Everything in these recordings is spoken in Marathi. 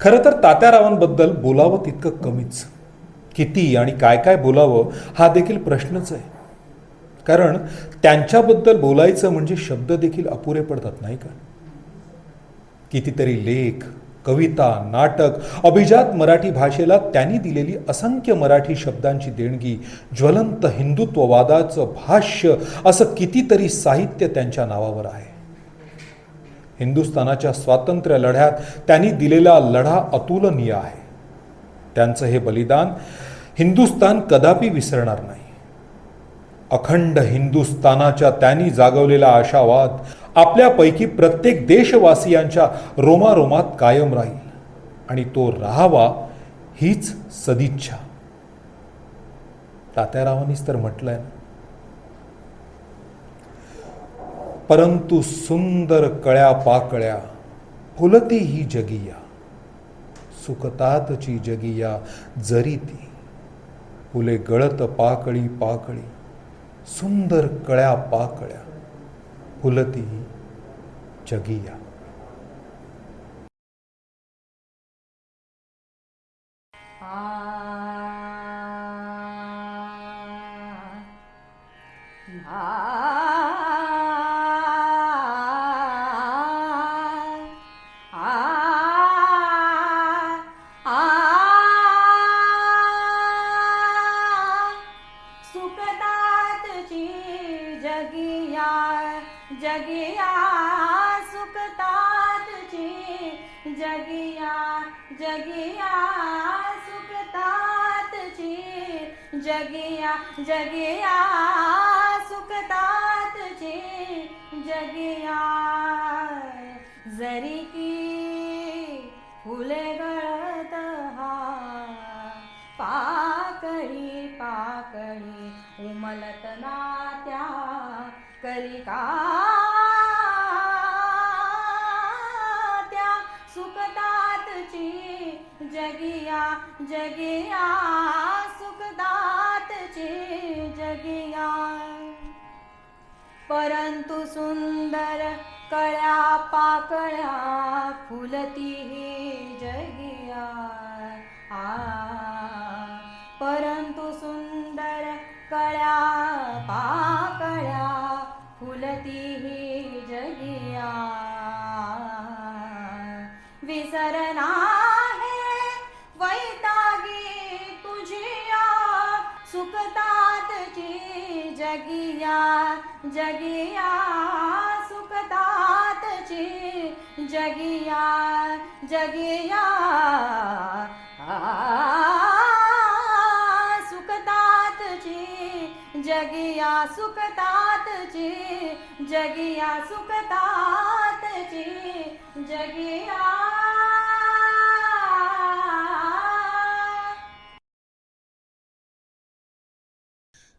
खरं तर तात्यारावांबद्दल बोलावं तितकं कमीच. किती आणि काय काय बोलावं हा देखील प्रश्नच आहे. कारण त्यांच्याबद्दल बोलायचं म्हणजे शब्द देखील अपुरे पडतात नाही का? कितीतरी लेख कविता नाटक अभिजात मराठी भाषेला त्यांनी दिलेली असंख्य मराठी शब्दांची देणगी ज्वलंत हिंदुत्ववादाचं भाष्य असं कितीतरी साहित्य त्यांच्या नावावर आहे. हिंदुस्थानाच्या स्वातंत्र्य लढ्यात त्यांनी दिलेला लढा अतुलनीय आहे. त्यांचं हे बलिदान हिंदुस्थान कदापि विसरणार नाही. अखंड हिंदुस्थानाच्या त्यांनी जागवलेला आशावाद आपल्यापैकी प्रत्येक देशवासियांच्या रोमारोमात कायम राहील आणि तो राहावा हीच सदिच्छा. तात्यारावांनीच तर म्हटलंय ना. परंतु सुंदर कळ्या पाकळ्या फुलती ही जगिया सुखतातची जगिया जरी ती फुले गळत पाकळी पाकळी सुंदर कळ्या पाकळ्या फुलती ही जगिया सुखदातची जगिया जी जगिया जगिया सुखदातची जगिया जगिया जी जगिया। जरी की फुले गळत हा पाकळी पाकळी उमलत करी कलिका जगिया जगिया सुखदातची जगिया। परंतु सुंदर कळ्या पाकळ्या फुलती सुखतातची जगिया जगिया सुखतातची जगिया जगिया। आ, सुखतातची जगिया सुखतातची जगिया सुखतातची जगिया।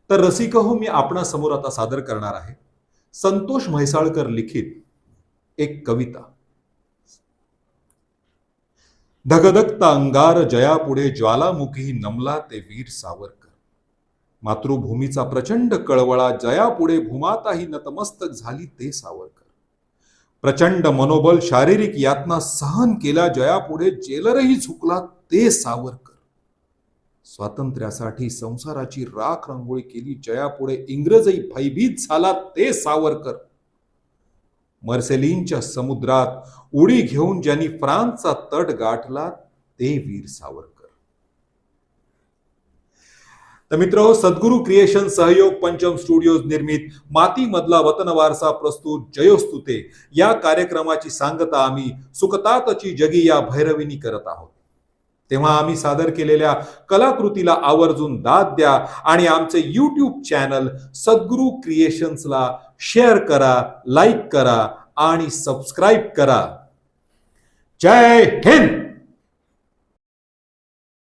तर रसिक हो मी आपणा समोर आता सादर करणार आहे. संतोष म्हैसाळकर लिखित एक कविता. धगधगता अंगार जयापुढे ज्वालामुखी नमला ते वीर सावरकर. मातृभूमीचा प्रचंड कळवळा जयापुढे भूमाताही नतमस्तक झाली ते सावरकर. प्रचंड मनोबल शारीरिक यातना सहन केला जयापुढे जेलरही झुकला ते सावरकर. स्वातंत्र्यासाठी संसाराची राख रांगोळी केली जयापुढे इंग्रजही भयभीत झाला ते सावरकर. मर्सेलिनच्या समुद्रात उडी घेऊन ज्यांनी फ्रान्सचा तट गाठला ते वीर सावरकर. तर मित्र सद्गुरु क्रिएशन सहयोग पंचम स्टुडिओज निर्मित माती मधला वतन वारसा प्रस्तुत जयोस्तुते. या कार्यक्रमाची सांगता आम्ही सुखतातची जगी या भैरवीनी करत आहोत. तेव्हा आम्ही सादर केलेल्या कलाकृतीला आवर्जून दाद द्या आणि आमचे यूट्यूब चॅनल सद्गुरु क्रिएशन्सला शेअर करा लाईक करा आणि सबस्क्राईब करा. जय हिंद!